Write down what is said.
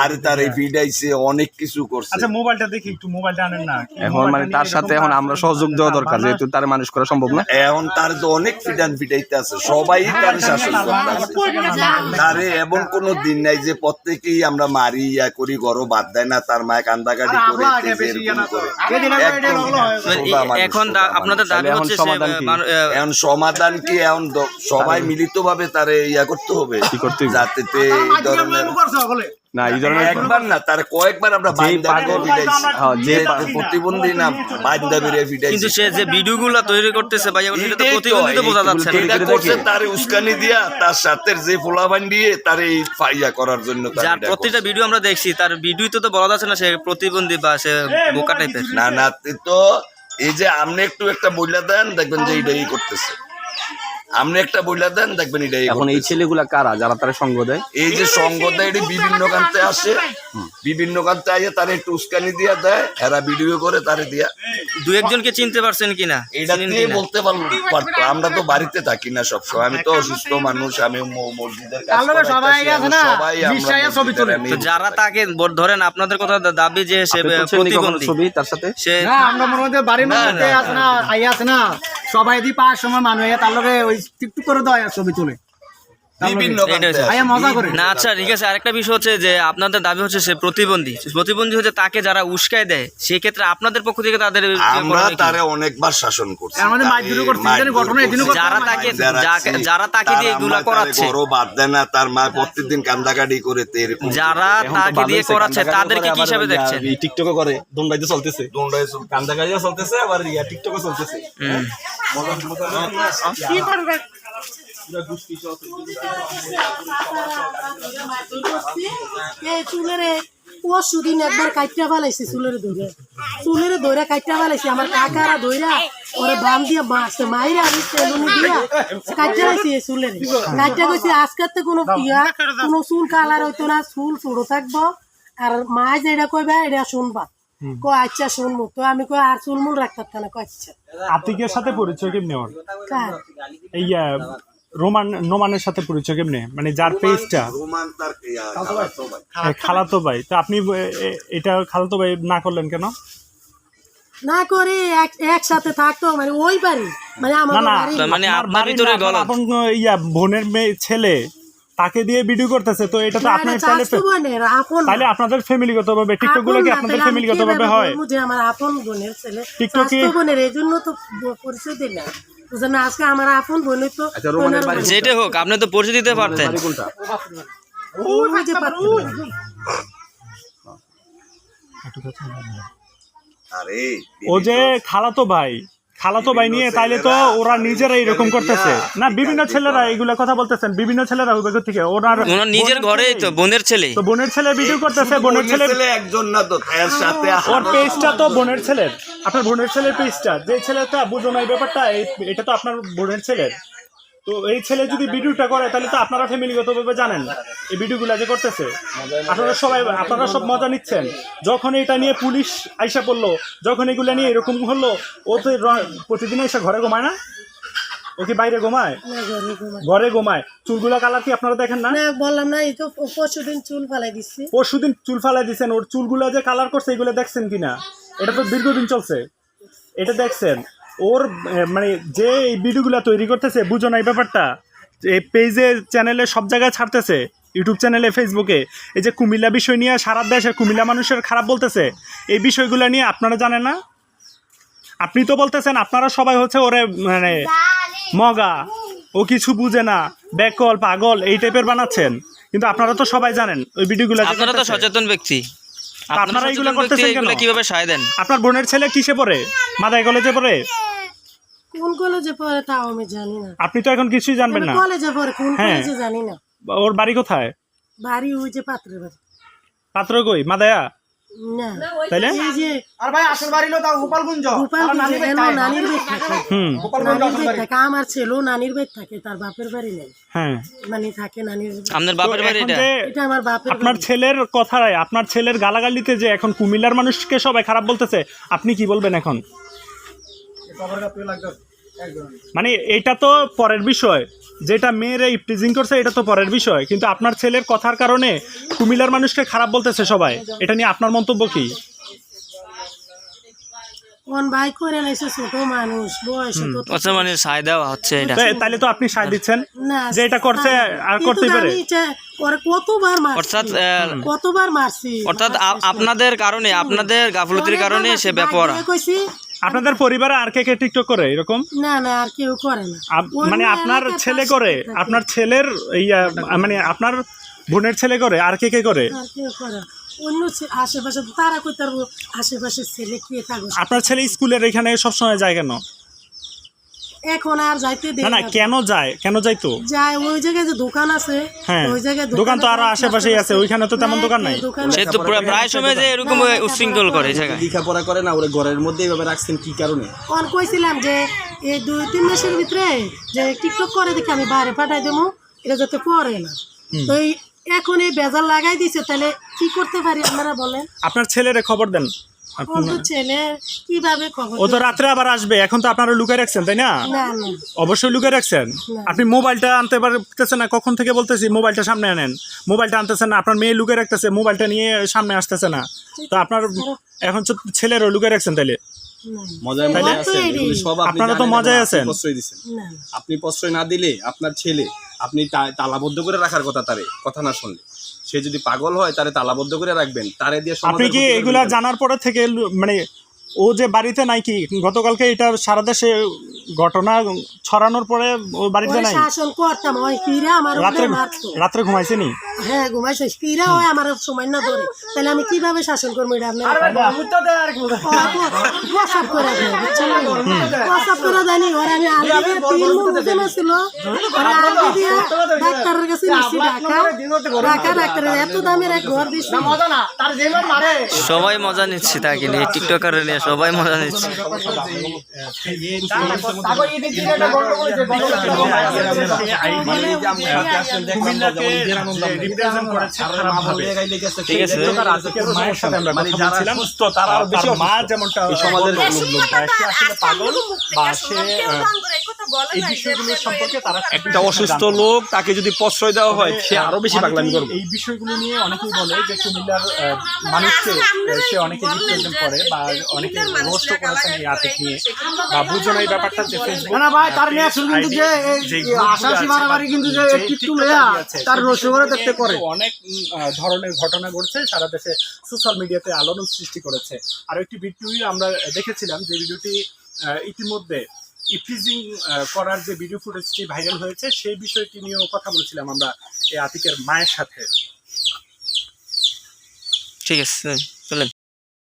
আর তার এই ভিডাইছে অনেক কিছু করছে। আচ্ছা মোবাইলটা দেখি একটু মোবাইলটা আনেন না। এখন মানে তার সাথে এখন আমরা সহযোগ দেওয়া দরকার যেহেতু তার মানুষ করা সম্ভব না। এখন তার তো অনেক ফিডান ফিডাইতে আছে সবাই তার শাসন তারে এমন কোন দিন নাই যে প্রত্যেকেই আমরা মারি ইয়া করি গরো বাদ দেয় না তার মায় কান্দাকাটি করে এখন। আপনাদের দাবি হচ্ছে সমাধান কি? এখন সমাধান কি? এখন সবাই মিলিত ভাবে তারে ইয়া করতে হবে। কি করতে যাতে এই ধরনের না এই ধরনের একবার না তার কয়েকবার আমরা হ্যাঁ, যে যে প্রতিবন্ধী না কিন্তু সে যে ভিডিওগুলো তৈরি করতেছে ভাই এখন সেটা তো তো, প্রতিবন্ধী বোঝা যাচ্ছে না। এটা করছে তারে উস্কানি দিয়া তার সাথে যে ফোলাবান দিয়ে তার এই ফাইয়া করার জন্য তার যার প্রতিটা ভিডিও আমরা দেখছি তার ভিডিওতে তো বলা যাচ্ছে না সে প্রতিবন্ধী বা সে বোকা টাইপের। না না তো এই যে আপনি একটু একটা বইলা দেন দেখবেন যে এইটাই করতেছে। আপনি একটা বইলা দেন দেখবেন এটা এখন এই ছেলেগুলা কারা? যারা তারা সঙ্গ দেয়? এই যে সঙ্গ দেয় এটি বিভিন্ন কান্তে আসে। বিভিন্ন কান্তে আইয়ে তারে একটু উস্কানি দিয়া দেয় এরা ভিডিও করে তারে দিয়া। দু একজনকে চিনতে পারছেন কিনা? এটা কিনা? বলতে পারল পারতো আমরা তো বাড়িতে থাকি না সবসময়। আমি তো অসুস্থ মানুষ আমি মসজিদের সবাই আছে যারা তাকে ধরেন আপনাদের কথা দাবি যে সে প্রতিবন্ধী ছবি তার সাথে? সে আমরা মনে মধ্যে বাড়ির মধ্যে আছে না আই আছে না। সবাই দি পাঁচ সময় মানুষ তার লগে ওই টিকটুক করে দেয় ছবি তুলে। না আচ্ছা ঠিক আছে আরেকটা বিষয় হচ্ছে যে আপনাদের দাবি হচ্ছে সে প্রতিবন্ধী। প্রতিবন্ধী হচ্ছে তাকে যারা উস্কায় দেয় সেই ক্ষেত্রে আপনাদের পক্ষ থেকে তাদের আমরা তারে অনেকবার শাসন করছি। আমাদের যারা তাকে- যারা দিয়ে এগুলা করাচ্ছে। গরু বাদ দেয় না তার মা প্রত্যেকদিন কান্দাকাটি করে এরকম যারা তাকে দিয়ে করাচ্ছে তাদেরকে কি হিসাবে দেখছেন? এই করে দোমরাইতে চলতেছে। দৌড়ায় কান্দাকাটিও চলতেছে আবার ইয়া চলতেছে। হুম। এই চুলেরে পরশু দিন একবার কাইটা ফেলাইছি চুলের ধরে। চুলের ধরে কাইটা ফেলাইছি আমার কাকারা ধইরা ওরে বাম দিয়ে মাসে মাইরা আমি সেলুনি দিয়া কাইটা লাইছি চুলের। কাইটা কইছি আজকের তো কোনো কোনো চুল কালার হইতো না চুল ছোট থাকব। আর মা যেটা কইবা এটা শুনবা। কো আচ্ছা শুনব। তো আমি কই আর চুল মুল রাখতে না আচ্ছা। আতিকের সাথে পরিচয় কেমনে ওর এই আহ, রোমান নোমানের সাথে পরিচয় কেমনে? মানে যার পেজটা। রোমান তার খালাতো ভাই। খালাতো তো আপনি এটা খালাতো ভাই না করলেন কেন? না করে একসাথে থাকতো মানে ওই বাড়ি। মানে বাড়ি। মানে আপনার ভিতরে। আপন ইয়া বোনের মেয়ে ছেলে তাকে দিয়ে ভিডিও করতেছে তো এটা তো আপনার তাহলে তাহলে আপনাদের ফ্যামিলিগত ভাবে টিকটকগুলো কি আপনাদের ফ্যামিলিগত ভাবে হয়? আমার আপন বোনের ছেলে টিকটকে- বোনের এই জন্য তো পরিচয় দিই না, আজকে আমার আপন বোনের তো আচ্ছা। যেটা হোক আপনি তো পরিচয় দিতে পারতেন। ও যে খালাতো ভাই খালাতো ভাই নিয়ে তাইলে তো ওরা নিজেরা এরকম করতেছে। না বিভিন্ন ছেলেরা এইগুলা কথা বলতেছেন বিভিন্ন ছেলেরা ওই থেকে? ওনার ওনার নিজের ঘরেই তো বোনের ছেলে। তো বোনের ছেলে ভিডিও করতেছে বোনের ছেলে একজন না তো তার সাথে ওর পেজটা তো বোনের ছেলের। আপনার বোনের ছেলের পেজটা যে ছেলেটা বুঝো না এই ব্যাপারটা এটা তো আপনার বোনের ছেলের। তো এই ছেলে যদি ভিডিওটা করে তাহলে তো আপনারা ফ্যামিলিগত ভাবে জানেন এই ভিডিওগুলো যে করতেছে। আপনারা সবাই আপনারা সব মজা নিচ্ছেন। যখন এটা নিয়ে পুলিশ আইসা পড়ল যখন এগুলো নিয়ে এরকম হলো ও তো প্রতিদিন এসে ঘরে ঘুমায় না? ও কি বাইরে ঘুমায়? ঘরে ঘুমায়। চুলগুলা কালার কি আপনারা দেখেন না? না বললাম না এই তো পরশু দিন চুল ফালাই দিচ্ছি। পরশুদিন চুল ফালাই দিছেন। ওর চুলগুলা যে কালার করছে এগুলো দেখছেন কিনা? এটা তো দীর্ঘদিন চলছে। এটা দেখছেন ওর মানে যে এই ভিডিওগুলো তৈরি করতেছে বুঝো না এই ব্যাপারটা? এই পেজে চ্যানেলে সব জায়গায় ছাড়তেছে ইউটিউব চ্যানেলে ফেসবুকে। এই যে কুমিল্লা বিষয় নিয়ে সারা দেশে কুমিল্লা মানুষের খারাপ বলতেছে এই বিষয়গুলো নিয়ে আপনারা জানেন না? আপনি তো বলতেছেন আপনারা সবাই হচ্ছে ওরে মানে মগা। ও কিছু বুঝে না ব্যাকল পাগল এই টাইপের বানাচ্ছেন। কিন্তু আপনারা তো সবাই জানেন ওই ভিডিওগুলো আপনারা তো সচেতন ব্যক্তি। আপনারা এগুলো করতেছেন কেন? এগুলা কীভাবে সায় দেন? আপনার বোনের ছেলে কিসে পড়ে? মাদায় কলেজে পড়ে? কোন কলেজে পড়ে তাও আমি জানি না। আপনি তো এখন কিছুই জানবেন না। কলেজে পড়ে কোন হ্যাঁ। কলেজে জানি না। ওর বাড়ি কোথায়? বাড়ি ওই যে পাত্রের বাড়ি। পাত্র কই? মাদায়া? তাইলে? আর ভাই আসল বাড়ি হলো গোপালগঞ্জ। নানির বেদ থাকে। হুম। নানির বেদ থাকে আমার ছেলেও নানির থাকে তার বাপের বাড়ি নেই। হ্যাঁ। মানে থাকে নানির আপনার বাপের তো বাড়ি এটা? এটা আমার বাপের আপনার ছেলের কথায় আপনার ছেলের গালাগালিতে যে এখন কুমিল্লার মানুষকে সবাই খারাপ বলতেছে আপনি কি বলবেন এখন? মানে এটা তো পরের বিষয়। যেটা মেয়েরা ইপটিজিং করছে এটা তো পরের বিষয়। কিন্তু আপনার ছেলের কথার কারণে কুমিল্লার মানুষকে খারাপ বলতেছে সবাই। এটা নিয়ে আপনার মন্তব্য কি? আচ্ছা মানে সায় দেওয়া হচ্ছে এটা। তাই- তো আপনি সায় দিচ্ছেন যে এটা করছে আর কিন্তু করতেই পারে? আমি চা- ওরে কতবার মারছি অর্থাৎ কতবার মারছি অর্থাৎ আপনাদের কারণে আপনাদের গাফলতির কারণে সে ব্যাপার আপনাদের পরিবারে আর কে কে টিকটক করে এরকম? না না আর কেউ করে না। মানে আপনার ছেলে করে? আপনার ছেলের ইয়া মানে আপনার বোনের ছেলে করে? আর কে কে করে। অন্য আশেপাশে তারা কই তার আশেপাশে ছেলে কে থাকে? আপনার ছেলে স্কুলের এখানে সবসময় যায় কেন? এখন আর যাইতে দেয় না। কেন যায়? কেন যাইতো যায় ওই জায়গায় যে দোকান আছে হ্যাঁ। ওই জায়গায় দোকান তো আরও আশেপাশেই আছে ওইখানে তো তেমন দোকান নাই সে তো প্রায় সময় যে এরকম উশৃঙ্খল করে এই জায়গায়। লেখাপড়া করে না ওরা ঘরের মধ্যে এইভাবে রাখছেন কি কারণে? অন কইছিলাম যে এই দুই তিন মাসের ভিতরে যে টিকটক করে দেখি আমি বাইরে পাঠাই দেবো এটা যাতে পরে না। তো এই এখন এই বেজার লাগাই দিছে তাহলে কি করতে পারি আপনারা বলেন? আপনার ছেলেরে খবর দেন। ও তো রাত্রে আবার আসবে এখন তো আপনারা লুকায় রাখছেন তাই না? না না। অবশ্যই লুকায় রাখছেন। আপনি মোবাইলটা আনতে পারতেছেন না কখন থেকে বলতেছি মোবাইলটা সামনে আনেন। মোবাইলটা আনতেছেন না আপনার মেয়ে লুকায় রাখতেছে মোবাইলটা নিয়ে সামনে আসতেছে না। তো আপনার এখন ছেলেরও লুকায় রাখছেন তাইলে? আপনারা তো মজায় আপনি আছেন। প্রশ্রয় না না। আপনি প্রশ্রয় না দিলে আপনার ছেলে আপনি তালাবদ্ধ করে রাখার কথা তারে কথা না শুনলে। সে যদি পাগল হয় তারে তালাবদ্ধ করে রাখবেন তারে দিয়ে আপনি কি এগুলা জানার পরে থেকে মানে ও যে বাড়িতে নাই কি? গতকালকে এটা সারা দেশে ঘটনা ছড়ানোর পরে ও বাড়িতে নাই? শাসন করতাম ওই কিরা আমার রাত্রে উপরে মারতো। রাত্রে ঘুমাইছেনি হ্যাঁ ঘুমাইছে। কিরা হয় আমার সময় না ধরে। তাহলে আমি কীভাবে শাসন করব এটা আপনার? প্রসাব করে দেয় বুঝছেন প্রসাব করে দেয়নি ওরা আমি দিয়ে তিন মন ওজন ছিল ওরা আলগি দিয়ে ডাক্তারের কাছে নিচ্ছি ঢাকা। ঢাকা ডাক্তারের এত দামের এক ঘর দিচ্ছি মজা না তার যেমন মারে। সবাই মজা নিচ্ছে তাকে নিয়ে টিকটকার নিয়ে। সবাই মজা নিচ্ছে তারপর এদিক থেকে একটা গন্ডগোল হয়েছে, গন্ডগোল হয়েছে। ঠিক আছে মায়ের সাথে আমরা কথা বলছিলাম তার মা যেমনটা সমাজের বলল, লোক। আহ, সে আসলে পাগল বা সে এই বিষয়গুলো সম্পর্কে তারা একটা অসুস্থ লোক তাকে যদি প্রশ্রয় দেওয়া হয় সে আরও বেশি পাগলামি করবে। এই বিষয়গুলো নিয়ে অনেকেই বলে যে কুমিল্লার মানুষকে সে অনেকে রিপ্রেজেন্ট করে বা অনেকে রোস্ট করেছেন এই আতিক নিয়ে। বা বুঝো না এই ব্যাপারটা যে ফেসবুক না না ভাই তার নিয়ে শুধু কিন্তু যে আশাশি আছে কিন্তু যে একটু আছে, তার দেখতে করে। অনেক আহ, ধরনের ঘটনা ঘটছে সারা দেশে সোশ্যাল মিডিয়াতে আলোড়ন সৃষ্টি করেছে। আর একটি ভিডিও আমরা দেখেছিলাম যে ভিডিওটি ইতিমধ্যে ইফিজিং করার যে ভিডিও ফুটেজটি ভাইরাল হয়েছে, সেই বিষয়টি নিয়েও কথা বলছিলাম আমরা এই আতিকের মায়ের সাথে। ঠিক আছে, চলেন।